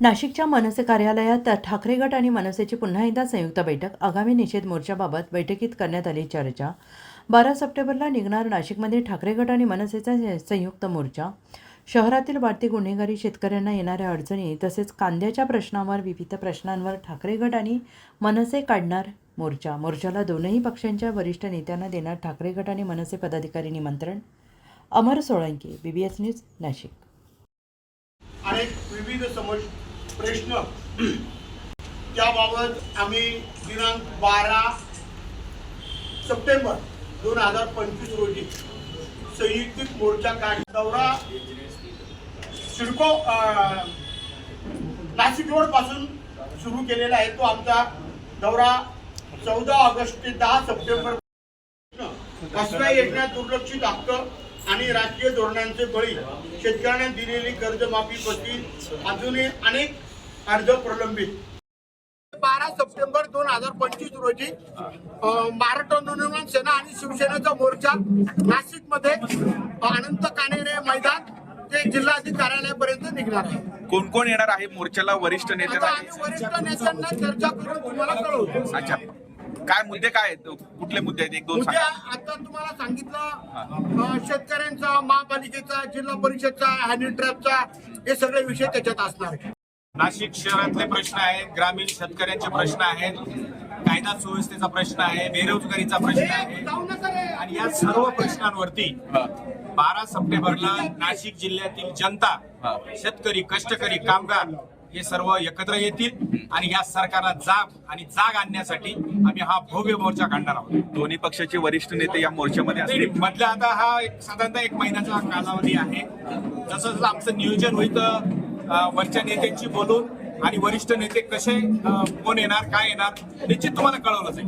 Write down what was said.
नाशिकच्या मनसे कार्यालयात ठाकरे गट आणि मनसेची पुन्हा एकदा संयुक्त बैठक. आगामी निषेध मोर्चाबाबत बैठकीत करण्यात आली चर्चा. बारा सप्टेंबरला निघणार नाशिकमध्ये ठाकरे गट आणि मनसेचा संयुक्त मोर्चा. शहरातील वाढती गुन्हेगारी शेतकऱ्यांना येणाऱ्या अडचणी तसेच कांद्याच्या प्रश्नावर विविध प्रश्नांवर ठाकरे गट आणि मनसे काढणार मोर्चा. मोर्चाला दोनही पक्षांच्या वरिष्ठ नेत्यांना देणार ठाकरे गट आणि मनसे पदाधिकारी निमंत्रण. Amar Solanki BBS news Nashik. अनेक विविध समज प्रश्न. त्याबाबत आम्ही दिनांक बारा सप्टेंबर दोन हजार पंचवीस रोजी संयुक्तिक मोर्चा काढ दौरा सिडको नाशिक रोडपासून सुरू केलेला आहे. तो आमचा दौरा चौदा ऑगस्ट ते दहा सप्टेंबर कसव्या योजना दुर्लक्षित हक्क आणि राजकीय धोरणांचे बळी शेतकऱ्यांना दिलेली कर्जमाफी पती अजूनही अनेक अर्ज प्रलंबित. बारा सप्टेंबर दोन हजार पंचवीस रोजी महाराष्ट्र नवनिर्माण सेना आणि शिवसेनेचा मोर्चा नाशिकमध्ये अनंत कानेरे मैदान ते जिल्हाधिकारी कार्यालयापर्यंत निघणार आहे. कोण कोण येणार आहे मोर्चाला? वरिष्ठ नेते आम्ही वरिष्ठ नेत्यांना चर्चा करून तुम्हाला कळवतो. अच्छा. काय मुद्दे काय आहेत? कुठले मुद्दे आहेत? एक दोन उद्या सांगा. आता तुम्हाला सांगितलं अं, शेतकऱ्यांचा महापालिकेचा जिल्हा परिषदचा हॅनी ट्रॅपचा हे सगळे विषय त्याच्यात असणार आहे नाशिक शहरातले प्रश्न आहेत ग्रामीण शेतकऱ्यांचे प्रश्न आहेत कायदा सुव्यवस्थेचा प्रश्न आहे बेरोजगारीचा प्रश्न आहे. आणि या सर्व प्रश्नांवरती बारा सप्टेंबरला नाशिक जिल्ह्यातील जनता शेतकरी कष्टकरी कामगार हे सर्व एकत्र येतील आणि या सरकारला जाग आणि जाग आणण्यासाठी आम्ही हा भव्य मोर्चा काढणार आहोत. दोन्ही पक्षाचे वरिष्ठ नेते या मोर्चामध्ये असतील. मधल्या आता हा एक साधारणतः एक महिन्याचा कालावधी आहे. जसं जसं आमचं नियोजन होईल वरच्या नेत्यांची बोलून आणि वरिष्ठ नेते कसे कोण येणार काय येणार निश्चित तुम्हाला कळवलं जाईल.